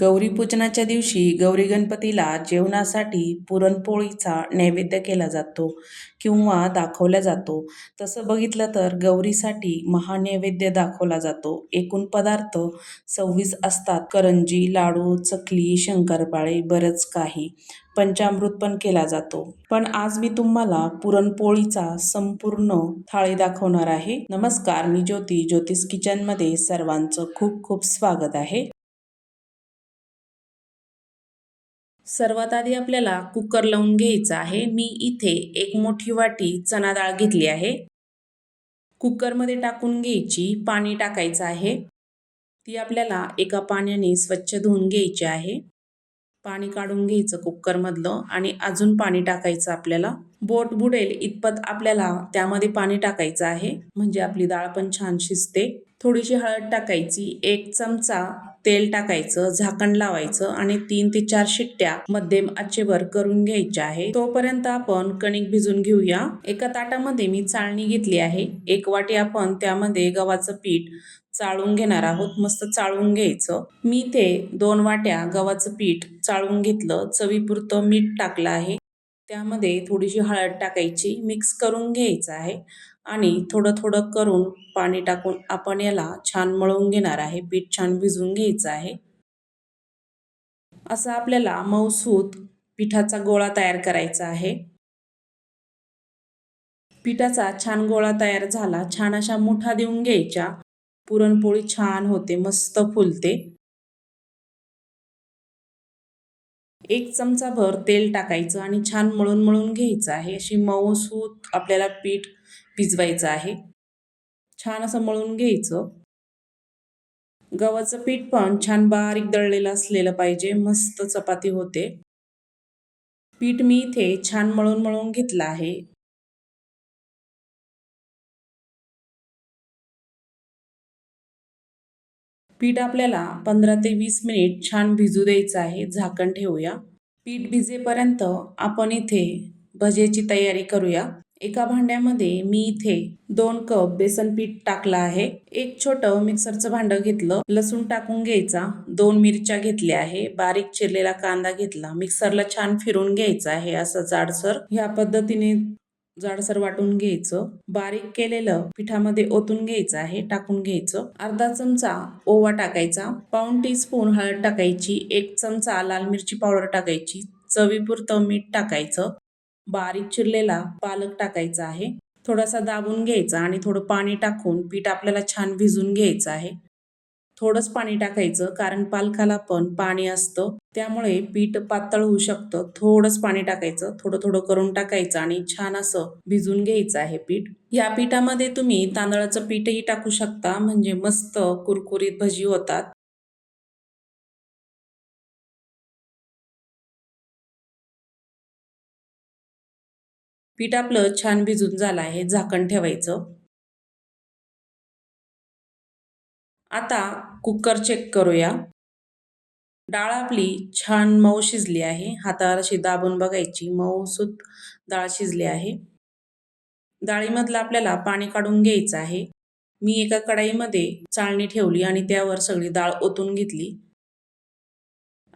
गौरीपूजनाच्या दिवशी गौरी गणपतीला जेवणासाठी पुरणपोळीचा नैवेद्य केला जातो किंवा दाखवला जातो. तसं बघितलं तर गौरीसाठी महानैवेद्य दाखवला जातो. एकूण पदार्थ सव्वीस असतात. करंजी लाडू चकली शंकरपाळे बरंच काही पंचामृत पण केला जातो. पण आज मी तुम्हाला पुरणपोळीचा संपूर्ण थाळी दाखवणार आहे. नमस्कार मी ज्योती. ज्योतिष किचनमध्ये सर्वांचं खूप खूप स्वागत आहे. सर्वात आधी आपल्याला कुकर लावून घ्यायचा आहे. मी इथे एक मोठी वाटी चना डाळ घेतली आहे. कुकरमध्ये टाकून घ्यायची पाणी टाकायचं आहे. ती आपल्याला एका पाण्याने स्वच्छ धुवून घ्यायची आहे. पाणी काढून घ्यायचं कुकरमधलं आणि अजून पाणी टाकायचं आपल्याला. बोट बुडेल इतपत आपल्याला त्यामध्ये पाणी टाकायचं आहे. म्हणजे आपली डाळ पण छान शिजते. थोडीशी हळद टाकायची. एक चमचा तेल टाकायचं झाकण लावायचं आणि तीन ते चार शिट्ट्या मध्यम आचेवर करून घ्यायच्या आहे. तोपर्यंत आपण कणिक भिजून घेऊया. एका ताटामध्ये मी चाळणी घेतली आहे. एक वाटी आपण त्यामध्ये गव्हाचं पीठ चाळून घेणार आहोत. मस्त चाळून घ्यायचं. मी ते दोन वाट्या गव्हाचं पीठ चाळून घेतलं. चवीपुरतं मीठ टाकलं आहे. त्यामध्ये थोडीशी हळद टाकायची. मिक्स करून घ्यायचं आहे. आणि थोडं थोडं करून पाणी टाकून आपण याला छान मळून घेणार आहे. पीठ छान भिजून घ्यायचं आहे. असं आपल्याला मऊसूत पिठाचा गोळा तयार करायचा आहे. पिठाचा छान गोळा तयार झाला. छान अशा मुठा देऊन घ्यायच्या. पुरणपोळी छान होते मस्त फुलते. एक चमचा भर तेल टाकायचं आणि छान मळून मळून घ्यायचं आहे. अशी मऊसूत आपल्याला पीठ भिजवायचं आहे. छान असं मळून घ्यायचं. गव्हाचं पीठ पण छान बारीक दळलेलं असलेलं पाहिजे. मस्त चपाती होते. पीठ मी इथे छान मळून मळून घेतलं आहे. पीठ आपल्याला पंधरा ते वीस मिनिट छान भिजू द्यायचं आहे. झाकण ठेवूया. पीठ भिजेपर्यंत आपण इथे भजेची तयारी करूया. एका भांड्यामध्ये मी इथे दोन कप बेसन पीठ टाकलं आहे. एक छोटं मिक्सरचं भांडं घेतलं. लसूण टाकून घ्यायचा. दोन मिरच्या घेतल्या आहे. बारीक चिरलेला कांदा घेतला. मिक्सरला छान फिरून घ्यायचा आहे असं जाडसर. ह्या पद्धतीने जाडसर वाटून घ्यायचं. बारीक केलेलं पिठामध्ये ओतून घ्यायचं आहे. टाकून घ्यायचं. अर्धा चमचा ओवा टाकायचा. पाऊन टी स्पून हळद टाकायची. एक चमचा लाल मिरची पावडर टाकायची. चवीपुरतं मीठ टाकायचं. बारीक चिरलेला पालक टाकायचा आहे. थोडासा दाबून घ्यायचा आणि थोडं पाणी टाकून पीठ आपल्याला छान भिजून घ्यायचं आहे. थोडंच पाणी टाकायचं कारण पालकाला पण पाणी असतं. त्यामुळे पीठ पातळ होऊ शकतं. थोडंच पाणी टाकायचं. थोडं थोडं करून टाकायचं आणि छान असं भिजून घ्यायचं आहे पीठ. या पिठामध्ये तुम्ही तांदळाचं पीठही टाकू शकता. म्हणजे मस्त कुरकुरीत भजी होतात. पीठ आपलं छान भिजून झालं आहे झाकण ठेवायचं. आता कुकर चेक करूया. डाळ आपली छान मऊ शिजली आहे. हातावर अशी दाबून बघायची मऊसूत डाळ शिजली आहे. डाळीमधलं आपल्याला पाणी काढून घ्यायचं आहे. मी एका कढाईमध्ये चाळणी ठेवली आणि त्यावर सगळी डाळ ओतून घेतली.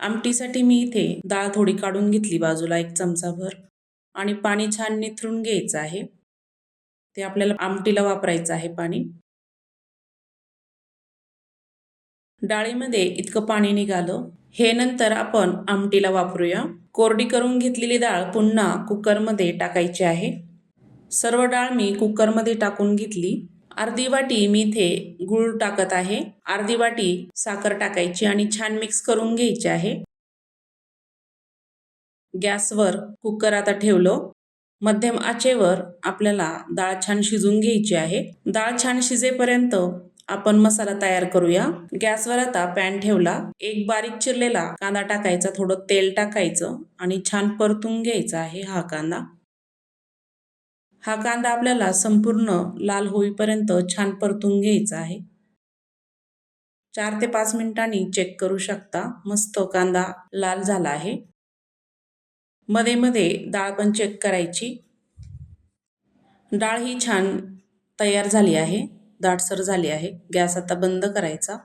आमटीसाठी मी इथे डाळ थोडी काढून घेतली बाजूला एक चमचाभर. आणि पाणी छान निथरून घ्यायचं आहे. ते आपल्याला आमटीला वापरायचं आहे पाणी. डाळीमध्ये इतकं पाणी निघालं. हे नंतर आपण आमटीला वापरूया. कोरडी करून घेतलेली डाळ पुन्हा कुकरमध्ये टाकायची आहे. सर्व डाळ मी कुकरमध्ये टाकून घेतली. अर्धी वाटी मी इथे गूळ टाकत आहे. अर्धी वाटी साखर टाकायची आणि छान मिक्स करून घ्यायची आहे. गॅसवर कुकर आता ठेवलं. मध्यम आचेवर आपल्याला डाळ छान शिजून घ्यायची आहे. डाळ छान शिजेपर्यंत आपण मसाला तयार करूया. गॅसवर आता पॅन ठेवला. एक बारीक चिरलेला कांदा टाकायचा थोडं तेल टाकायचं आणि छान परतून घ्यायचा आहे हा कांदा. हा कांदा आपल्याला संपूर्ण लाल होईपर्यंत छान परतून घ्यायचा आहे. चार ते पाच मिनिटांनी चेक करू शकता. मस्त कांदा लाल झाला आहे. मध्ये मध्ये डाळ पण चेक करायची. डाळ ही छान तयार झाली आहे. दाटसर झाली आहे. गॅस आता बंद करायचा.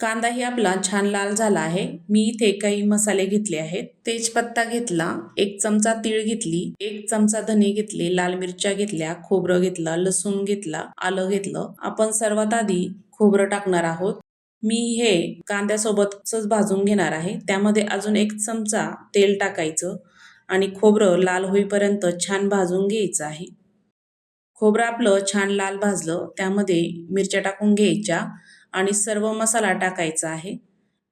कांदाही आपला छान लाल झाला आहे. मी इथे काही मसाले घेतले आहेत. तेजपत्ता घेतला एक चमचा तीळ घेतली एक चमचा धने घेतले लाल मिरच्या घेतल्या खोबरं घेतलं लसूण घेतला आलं घेतलं. आपण सर्वात आधी खोबरं टाकणार आहोत. मी हे कांद्यासोबतच भाजून घेणार आहे. त्यामध्ये अजून एक चमचा तेल टाकायचं आणि खोबरं लाल होईपर्यंत छान भाजून घ्यायचं आहे. खोबरं आपलं छान लाल भाजलं त्यामध्ये मिरच्या टाकून घ्यायच्या आणि सर्व मसाला टाकायचा आहे.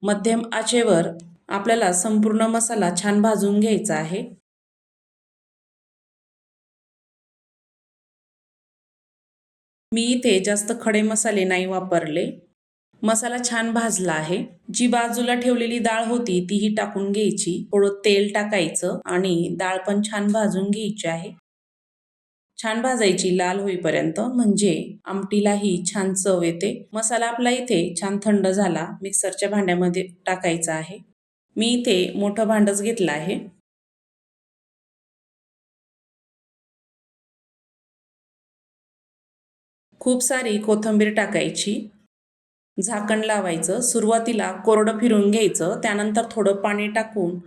मध्यम आचेवर आपल्याला संपूर्ण मसाला छान भाजून घ्यायचा आहे. मी इथे जास्त खडे मसाले नाही वापरले. मसाला छान भाजला आहे. जी बाजूला ठेवलेली डाळ होती तीही टाकून घ्यायची. थोडं तेल टाकायचं आणि डाळ पण छान भाजून घ्यायची आहे. छान भाजायची लाल होईपर्यंत म्हणजे आमटीलाही छान चव येते. मसाला आपला इथे छान थंड झाला. मिक्सरच्या भांड्यामध्ये टाकायचा आहे. मी इथे मोठं भांडच घेतलं आहे. खूप सारी कोथिंबीर टाकायची. झाकण लावायचं सुरुवातीला कोरडं फिरून घ्यायचं त्यानंतर थोडं पाणी टाकून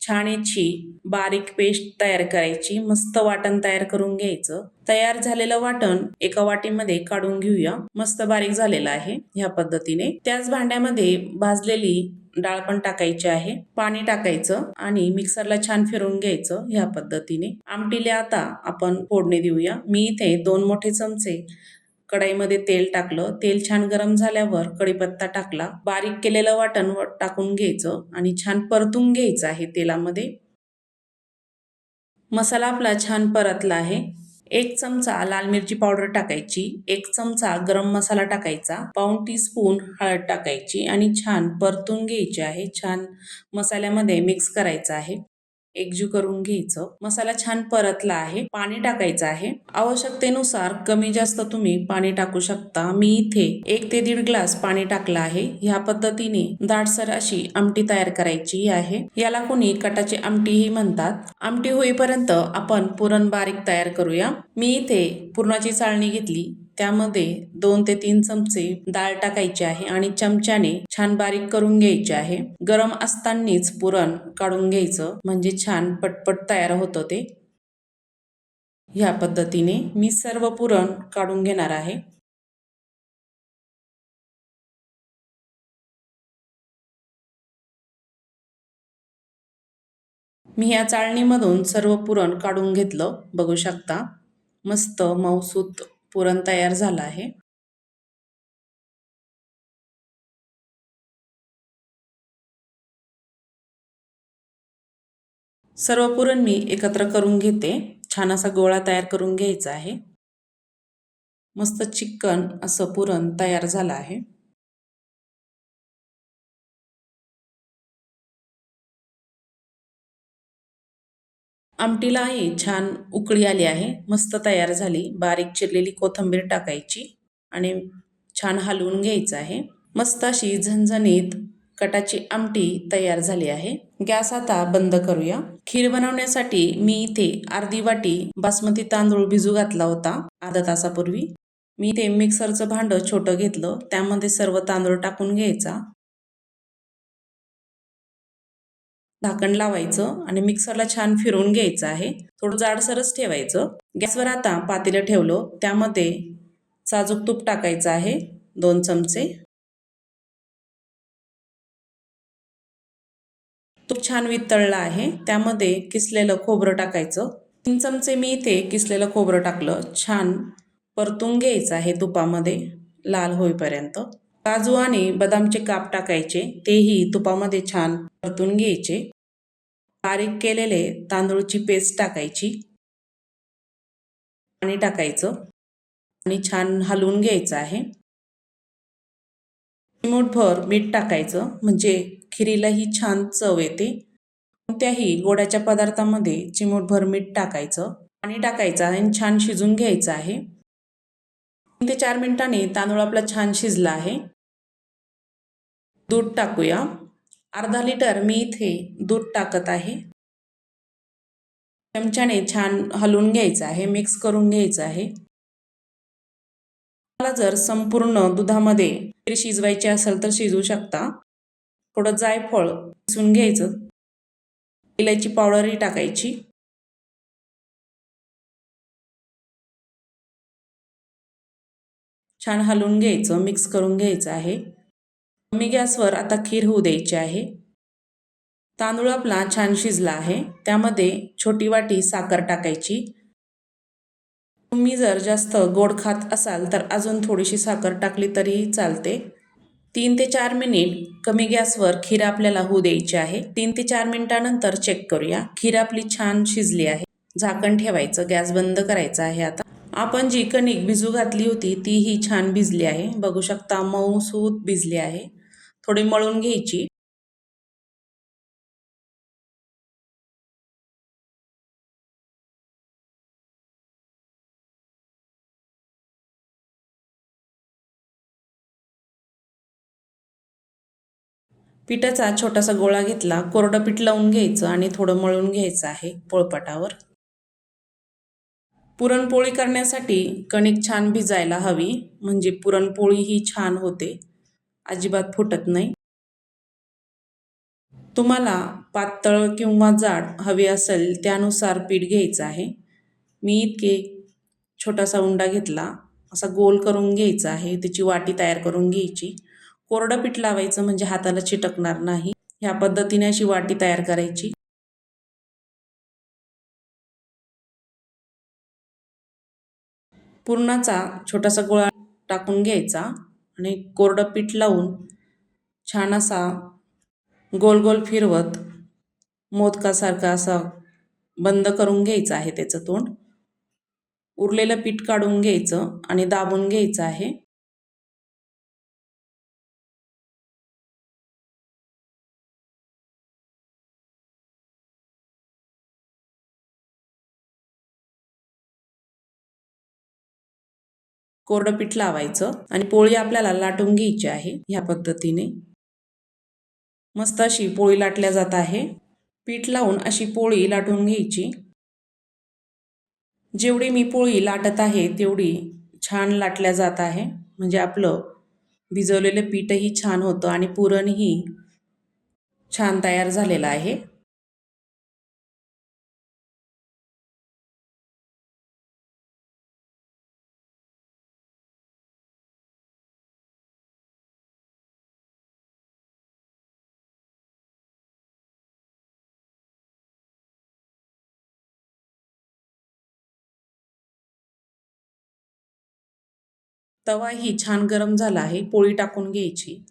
छान याची बारीक पेस्ट तयार करायची मस्त वाटण तयार करून घ्यायचं. तयार झालेलं वाटण एका वाटीमध्ये काढून घेऊया. मस्त बारीक झालेलं आहे ह्या पद्धतीने. त्याच भांड्यामध्ये भाजलेली डाळ पण टाकायची आहे. पाणी टाकायचं आणि मिक्सरला छान फिरून घ्यायचं ह्या पद्धतीने. आमटीले आता आपण फोडणी देऊया. मी इथे दोन मोठे चमचे कढाईमध्ये तेल टाकलं. तेल छान गरम झाल्यावर कढीपत्ता टाकला. बारीक केलेलं वाटण टाकून घ्यायचं आणि छान परतून घ्यायचं आहे तेलामध्ये. मसाला आपला छान परतला आहे. एक चमचा लाल मिरची पावडर टाकायची. एक चमचा गरम मसाला टाकायचा. पाऊन टी स्पून हळद टाकायची आणि छान परतून घ्यायची आहे. छान मसाल्यामध्ये मिक्स करायचं आहे. एकजू करून घ्यायचं. मसाला छान परतला आहे. पाणी टाकायचं आहे. आवश्यकतेनुसार कमी जास्त तुम्ही पाणी टाकू शकता. मी इथे एक ते दीड ग्लास पाणी टाकलं आहे. ह्या पद्धतीने दाटसर अशी आमटी तयार करायची आहे. याला कोणी कटाची आमटीही म्हणतात. आमटी होईपर्यंत आपण पुरण बारीक तयार करूया. मी इथे पुरणाची चाळणी घेतली. त्यामध्ये दोन ते तीन चमचे डाळ टाकायचे आहे आणि चमच्याने छान बारीक करून घ्यायचे आहे. गरम असतानाच पुरण काढून घ्यायचं म्हणजे छान पटपट तयार होतं ते. ह्या पद्धतीने मी सर्व पुरण काढून घेणार आहे. मी या चाळणीमधून सर्व पुरण काढून घेतलं बघू शकता. मस्त मऊसूत पुरण तयार झालं आहे. सर्व पुरण मी एकत्र करून घेते. छान असा गोळा तयार करून घ्यायचा आहे. मस्त चिकन असं पुरण तयार झालं आहे. आमटीलाही छान उकळी आली आहे. मस्त तयार झाली. बारीक चिरलेली कोथिंबीर टाकायची आणि छान हलवून घ्यायचं आहे. मस्त अशी झणझणीत कटाची आमटी तयार झाली आहे. गॅस आता बंद करूया. खीर बनवण्यासाठी मी इथे अर्धी वाटी बासमती तांदूळ भिजू घातला होता अर्धा तासापूर्वी. मी इथे मिक्सरचं भांडं छोटं घेतलं. त्यामध्ये सर्व तांदूळ टाकून घ्यायचा. झाकण लावायचं आणि मिक्सरला छान फिरवून घ्यायचं आहे. थोडं जाडसरच ठेवायचं. गॅसवर आता पातेलं ठेवलं. त्यामध्ये साजूक तूप टाकायचं आहे. दोन चमचे. तूप छान वितळलं आहे. त्यामध्ये किसलेलं खोबरं टाकायचं. तीन चमचे मी इथे किसलेलं खोबरं टाकलं. छान परतून घ्यायचं आहे तुपामध्ये. लाल होईपर्यंत. काजू आणि बदामचे काप टाकायचे. तेही तुपामध्ये छान परतून घ्यायचे. बारीक केलेले तांदूळची पेस्ट टाकायची. पाणी टाकायचं. आणि छान हलवून घ्यायचं आहे. चिमूटभर मीठ टाकायचं. म्हणजे खिरीलाही छान चव येते. कोणत्याही गोड्याच्या पदार्थामध्ये चिमूटभर मीठ टाकायचं. पाणी टाकायचं आणि छान शिजून घ्यायचं आहे. तीन ते चार मिनिटांनी तांदूळ आपला छान शिजला आहे. दूध टाकूया. अर्धा लिटर मी इथे दूध टाकत आहे. चमच्याने छान हलवून घ्यायचं आहे मिक्स करून घ्यायचं आहे. तुम्हाला जर संपूर्ण दुधामध्ये खीर शिजवायची असेल तर शिजवू शकता. थोडं जायफळ किसून घ्यायचं. इलायची पावडरही टाकायची. छान हलवून घ्यायचं मिक्स करून घ्यायचं आहे. कमी गॅसवर आता खीर होऊ द्यायची आहे. तांदूळ आपला छान शिजला आहे. त्यामध्ये छोटी वाटी साखर टाकायची. तुम्ही जर जास्त गोड खात असाल तर अजून थोडीशी साखर टाकली तरीही चालते. तीन ते चार मिनिट कमी गॅसवर खीर आपल्याला होऊ द्यायची आहे. तीन ते चार मिनिटानंतर चेक करूया. खीर आपली छान शिजली आहे. झाकण ठेवायचं. गॅस बंद करायचा आहे आता. आपण जी कणिक भिजू घातली होती तीही छान भिजली आहे. बघू शकता मऊ सूत भिजली आहे. थोडी मळून घ्यायची. पिठाचा छोटासा गोळा घेतला. कोरडं पीठ लावून घ्यायचं आणि थोडं मळून घ्यायचं आहे पोळपाटावर. पुरणपोळी करण्यासाठी कणिक छान भिजायला हवी. म्हणजे पुरणपोळी ही छान होते. अजिबात फुटत नाही. तुम्हाला पातळ किंवा जाड हवे असेल त्यानुसार पीठ घ्यायचं आहे. मी इतके छोटासा उंडा घेतला असा गोल करून घ्यायचा आहे त्याची वाटी तयार करून घ्यायची. कोरडं पीठ लावायचं म्हणजे हाताला चिटकणार नाही. ह्या पद्धतीने अशी वाटी तयार करायची. पुरणाचा छोटासा गोळा टाकून घ्यायचा. आणि कोरडं पीठ लावून छान असा गोल गोल फिरवत मोदकासारखा असा बंद करून घ्यायचं आहे त्याचं तोंड. उरलेलं पीठ काढून घ्यायचं आणि दाबून घ्यायचं आहे. कोरडं पीठ लावायचं आणि पोळी आपल्याला लाटून घ्यायची आहे ह्या पद्धतीने. मस्त अशी पोळी लाटल्या जात आहे. पीठ लावून अशी पोळी लाटून घ्यायची. जेवढी मी पोळी लाटत आहे तेवढी छान लाटल्या जात आहे. म्हणजे आपलं भिजवलेलं पीठही छान होतं आणि पुरणही छान तयार झालेलं आहे. तवा ही छान गरम झाला आहे पोळी टाकून घ्यायची.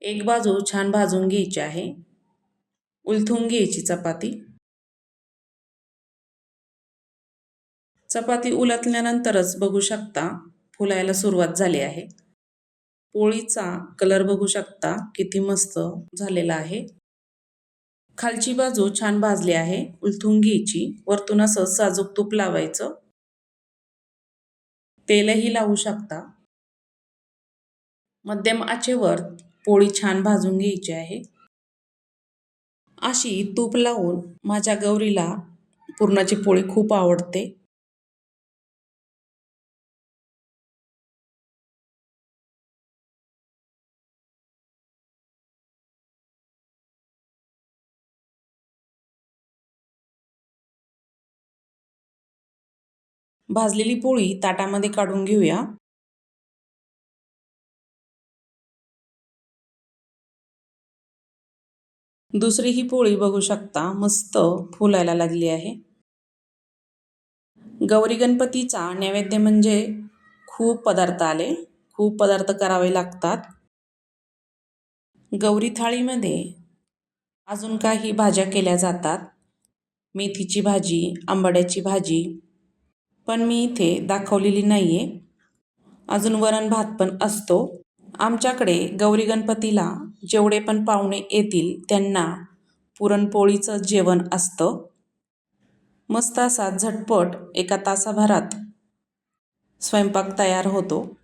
एक बाजू छान भाजून घ्यायची आहे. उलथून घ्यायची चपाती. चपाती उलटल्यानंतरच बघू शकता फुलायला सुरुवात झाली आहे. पोळीचा कलर बघू शकता किती मस्त झालेला आहे. खालची बाजू छान भाजली आहे उलथून घ्यायची. वरतून असं साजूक तूप लावायचं. तेलही लावू शकता. मध्यम आचेवर पोळी छान भाजून घ्यायची आहे. अशी तूप लावून माझ्या गौरीला पुरणाची पोळी खूप आवडते. भाजलेली पोळी ताटामध्ये काढून घेऊया. दुसरी ही पोळी बघू शकता. मस्त फुलायला लागली आहे. गौरी गणपतीचा नैवेद्य म्हणजे खूप पदार्थ आले. खूप पदार्थ करावे लागतात. गौरी थाळीमध्ये अजून काही भाज्या केल्या जातात. मेथीची भाजी आंबाड्याची भाजी पण मी इथे दाखवलेली नाही आहे अजून वरण भात पण असतो. आमच्याकडे गौरी गणपतीला जेवढे पण पाहुणे येतील त्यांना पुरणपोळीचं जेवण असतं. मस्त असा झटपट एका तासाभरात स्वयंपाक तयार होतो.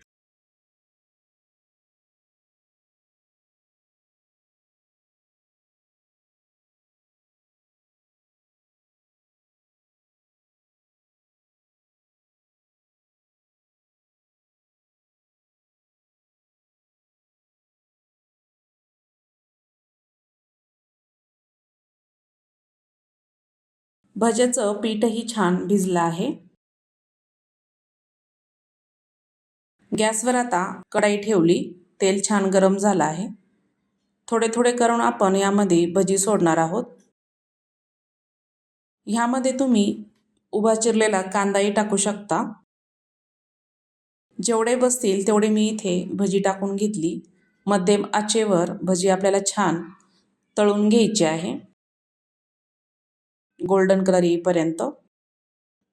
भज्याचं पीठही छान भिजलं आहे. गॅसवर आता कढाई ठेवली. तेल छान गरम झालं आहे. थोडे थोडे करून आपण यामध्ये भजी सोडणार आहोत. ह्यामध्ये तुम्ही उभा चिरलेला कांदाही टाकू शकता. जेवढे बसतील तेवढे मी इथे भजी टाकून घेतली. मध्यम आचेवर भजी आपल्याला छान तळून घ्यायची आहे. गोल्डन कलर येईपर्यंत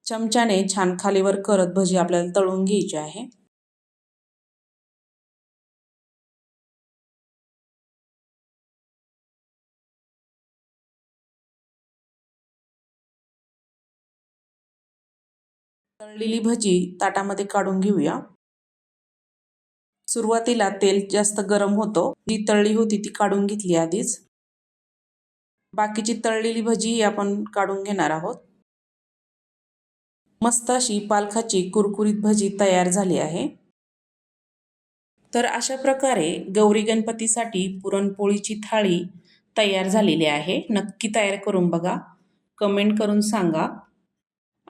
चमच्याने छान खालीवर करत भजी आपल्याला तळून घ्यायची आहे. तळलेली भजी ताटामध्ये काढून घेऊया. सुरुवातीला तेल जास्त गरम होतो. जी तळली होती ती काढून घेतली आधीच. बाकीची तळलेली भजी आपण काढून घेणार आहोत. मस्त अशी पालखाची कुरकुरीत भजी तयार झाली आहे. तर अशा प्रकारे गौरी गणपतीसाठी पुरणपोळीची थाळी तयार झालेली आहे. नक्की तयार करून बघा. कमेंट करून सांगा.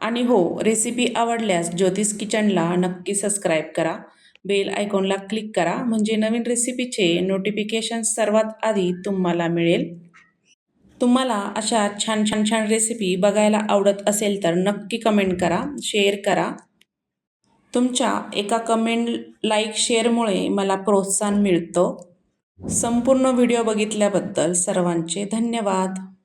आणि हो रेसिपी आवडल्यास ज्योतिष किचनला नक्की सबस्क्राईब करा. बेल आयकॉनला क्लिक करा. म्हणजे नवीन रेसिपीचे नोटिफिकेशन सर्वात आधी तुम्हाला मिळेल. तुम्हाला अशा छान छान छान रेसिपी बघायला आवडत असेल तर नक्की कमेंट करा शेअर करा. तुमच्या एका कमेंट लाईक शेअरमुळे मला प्रोत्साहन मिळतं. संपूर्ण व्हिडिओ बघितल्याबद्दल सर्वांचे धन्यवाद.